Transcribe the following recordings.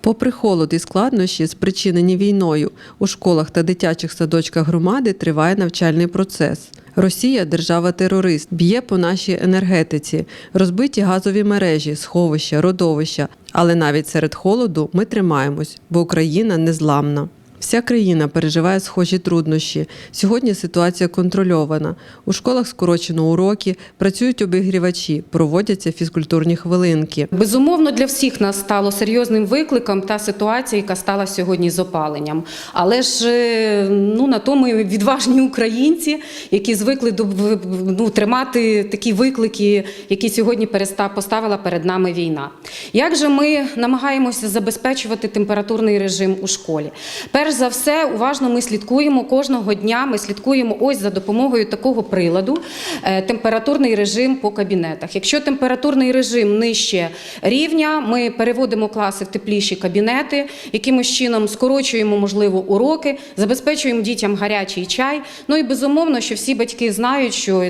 Попри холод і складнощі, спричинені війною, у школах та дитячих садочках громади триває навчальний процес. Росія держава-терорист, б'є по нашій енергетиці, розбиті газові мережі, сховища, родовища. Але навіть серед холоду ми тримаємось, бо Україна незламна. Вся країна переживає схожі труднощі. Сьогодні ситуація контрольована. У школах скорочено уроки, працюють обігрівачі, проводяться фізкультурні хвилинки. Безумовно, для всіх нас стало серйозним викликом та ситуація, яка стала сьогодні з опаленням. Але ж е, ну на то ми відважні українці, які звикли до ну, тримати такі виклики, які сьогодні поставила перед нами війна. Як же ми намагаємося забезпечувати температурний режим у школі? Перш за все, уважно ми слідкуємо кожного дня. Ми слідкуємо ось за допомогою такого приладу е, температурний режим по кабінетах. Якщо температурний режим нижче рівня, ми переводимо класи в тепліші кабінети, якимось чином скорочуємо, можливо, уроки, забезпечуємо дітям гарячий чай. Ну і безумовно, що всі батьки знають, що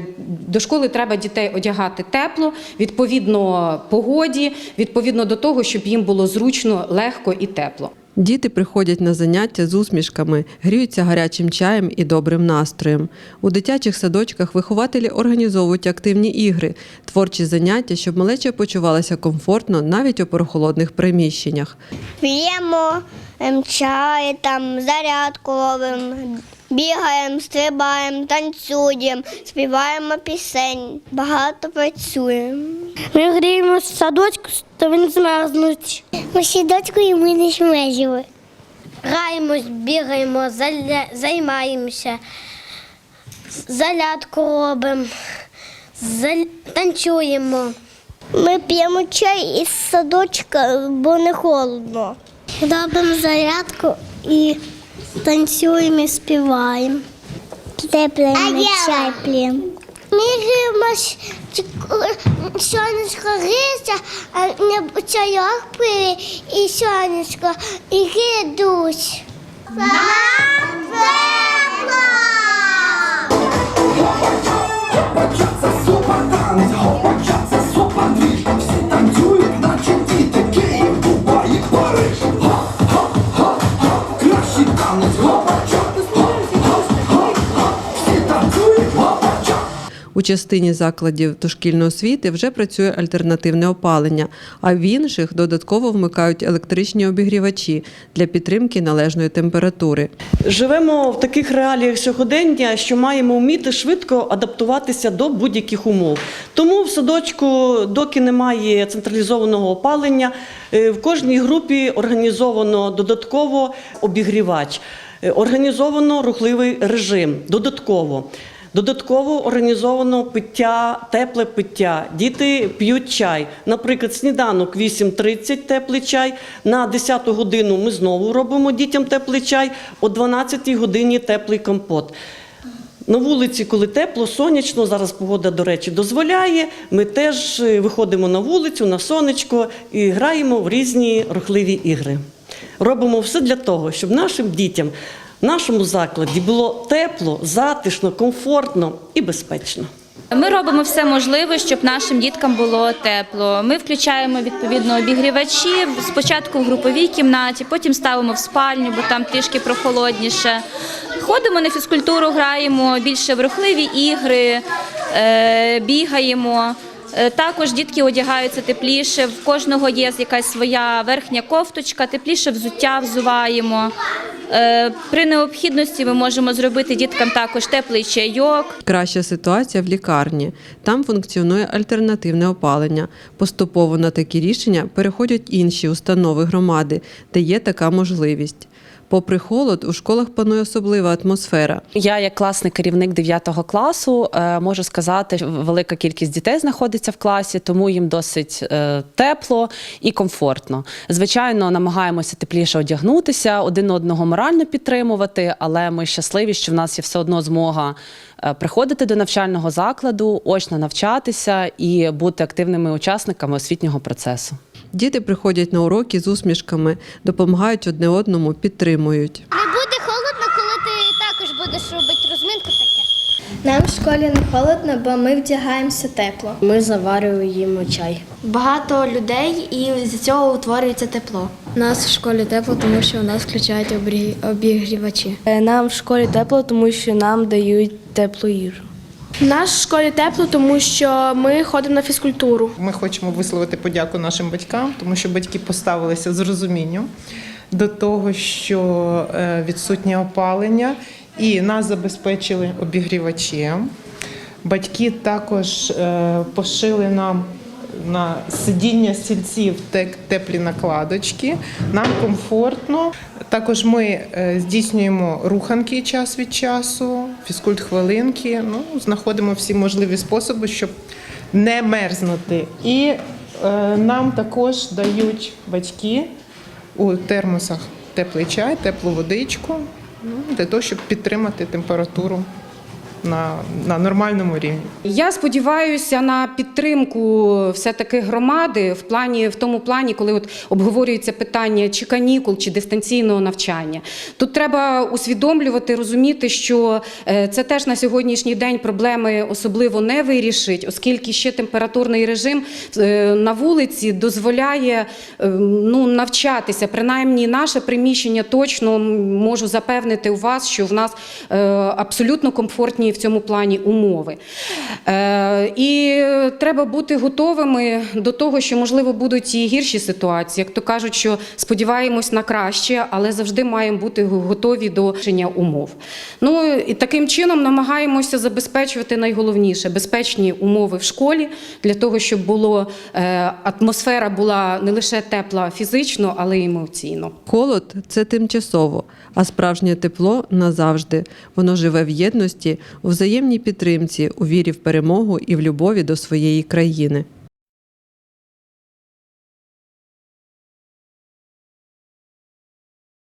до школи треба дітей одягати тепло, відповідно погоді, відповідно до того, щоб їм було зручно, легко і тепло. Діти приходять на заняття з усмішками, гріються гарячим чаєм і добрим настроєм. У дитячих садочках вихователі організовують активні ігри, творчі заняття, щоб малеча почувалася комфортно навіть у прохолодних приміщеннях. П'ємо ем, чай, там зарядку робимо, бігаємо, стрибаємо, танцюємо, співаємо пісень, багато працюємо. Ми гріємо в садочку, то він змерзнуть. Ми садочку і ми не змерзли. Граємось, бігаємо, заля... займаємося, зарядку робимо, заль... танцюємо. Ми п'ємо чай із садочка, бо не холодно. Робимо зарядку і танцюємо і співаємо. Теплимо чай п'ємо. Ми граємо сонечко гріється, а не чайок пили і сонечко, і гидуть. Нам тепло! Це супер танець, гопача, це супер частині закладів дошкільної освіти вже працює альтернативне опалення, а в інших додатково вмикають електричні обігрівачі для підтримки належної температури. Живемо в таких реаліях сьогодення, що маємо вміти швидко адаптуватися до будь-яких умов. Тому в садочку, доки немає централізованого опалення, е, в кожній групі організовано додатково обігрівач, е, організовано рухливий режим додатково. Додатково організовано пиття, тепле пиття. Діти п'ють чай. Наприклад, сніданок 8.30 теплий чай. На 10 годину ми знову робимо дітям теплий чай, о 12 годині теплий компот. На вулиці, коли тепло, сонячно, зараз погода, до речі, дозволяє. Ми теж е, виходимо на вулицю, на сонечко і граємо в різні рухливі ігри. Робимо все для того, щоб нашим дітям нашому закладі було тепло, затишно, комфортно і безпечно. Ми робимо все можливе, щоб нашим діткам було тепло. Ми включаємо відповідно обігрівачі спочатку в груповій кімнаті, потім ставимо в спальню, бо там трішки прохолодніше. Ходимо на фізкультуру, граємо більше в рухливі ігри, е, бігаємо. Е, Також дітки одягаються тепліше. В кожного є якась своя верхня кофточка, тепліше взуття взуваємо. Е, При необхідності ми можемо зробити діткам також теплий чайок. Краща ситуація в лікарні. Там функціонує альтернативне опалення. Поступово на такі рішення переходять інші установи громади, де є така можливість. Попри холод, у школах панує особлива атмосфера. Я, як класний керівник 9 класу, е, можу сказати, велика кількість дітей знаходиться в класі, тому їм досить е, тепло і комфортно. Звичайно, намагаємося тепліше одягнутися, один одного морально підтримувати, але ми щасливі, що в нас є все одно змога е, приходити до навчального закладу, очно навчатися і бути активними учасниками освітнього процесу. Діти приходять на уроки з усмішками, допомагають одне одному, підтримують. Не буде холодно, коли ти також будеш робити розминку таке. Нам в школі не холодно, бо ми вдягаємося тепло. Ми заварюємо чай. Багато людей і з цього утворюється тепло. У нас в школі тепло, тому що у нас включають обігрівачі. Нам в школі тепло, тому що нам дають теплу їжу. У нас в школі тепло, тому що ми ходимо на фізкультуру. Ми хочемо висловити подяку нашим батькам, тому що батьки поставилися з розумінням до того, що е, відсутнє опалення, і нас забезпечили обігрівачем. Батьки також е, пошили нам на сидіння стільців теплі накладочки. Нам комфортно. Також ми е, здійснюємо руханки час від часу, фізкульт хвилинки. Ну, знаходимо всі можливі способи, щоб не мерзнути. І е, нам також дають батьки у термосах теплий чай, теплу водичку ну, для того, щоб підтримати температуру на, на нормальному рівні. Я сподіваюся на підтримку все-таки громади в плані в тому плані, коли от обговорюється питання чи канікул, чи дистанційного навчання. Тут треба усвідомлювати, розуміти, що е, це теж на сьогоднішній день проблеми особливо не вирішить, оскільки ще температурний режим е, на вулиці дозволяє е, ну, навчатися. Принаймні, наше приміщення точно можу запевнити у вас, що в нас абсолютно комфортні в цьому плані умови. Е, І треба бути готовими до того, що можливо будуть і гірші ситуації. Як то кажуть, що сподіваємось на краще, але завжди маємо бути готові до рішення умов. Ну і таким чином намагаємося забезпечувати найголовніше безпечні умови в школі для того, щоб було е, атмосфера була не лише тепла фізично, але й емоційно. Холод це тимчасово, а справжнє тепло назавжди. Воно живе в єдності, у взаємній підтримці, у вірі в перемогу і в любові до своєї країни.